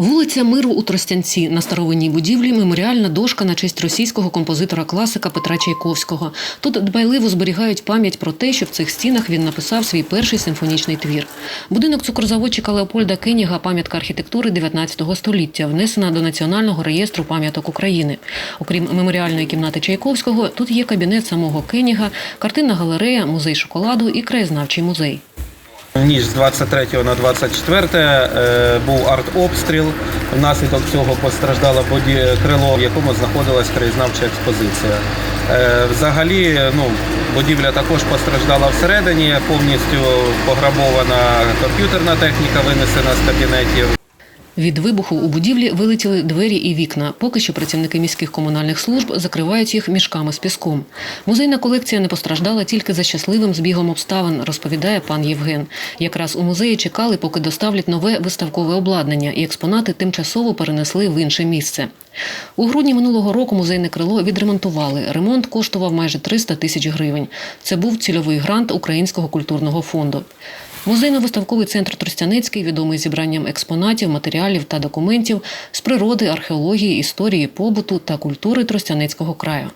Вулиця Миру у Тростянці на старовинній будівлі меморіальна дошка на честь російського композитора-класика Петра Чайковського. Тут дбайливо зберігають пам'ять про те, що в цих стінах він написав свій перший симфонічний твір. Будинок цукрозаводчика Леопольда Кеніга, пам'ятка архітектури 19 століття, внесена до Національного реєстру пам'яток України. Окрім меморіальної кімнати Чайковського, тут є кабінет самого Кеніга, картинна галерея, музей шоколаду і краєзнавчий музей. Ніж з 23 на 24 е, був артобстріл. Внаслідок цього постраждало крило, в якому знаходилась краєзнавча експозиція. Е, взагалі, ну, будівля також постраждала всередині, повністю пограбована комп'ютерна техніка, винесена з кабінетів. Від вибуху у будівлі вилетіли двері і вікна. Поки що працівники міських комунальних служб закривають їх мішками з піском. Музейна колекція не постраждала тільки за щасливим збігом обставин, розповідає пан Євген. Якраз у музеї чекали, поки доставлять нове виставкове обладнання, і експонати тимчасово перенесли в інше місце. У грудні минулого року музейне крило відремонтували. Ремонт коштував майже 300 тисяч гривень. Це був цільовий грант Українського культурного фонду. Музейно-виставковий центр Тростянецький відомий зібранням експонатів, матеріалів та документів з природи, археології, історії, побуту та культури Тростянецького краю.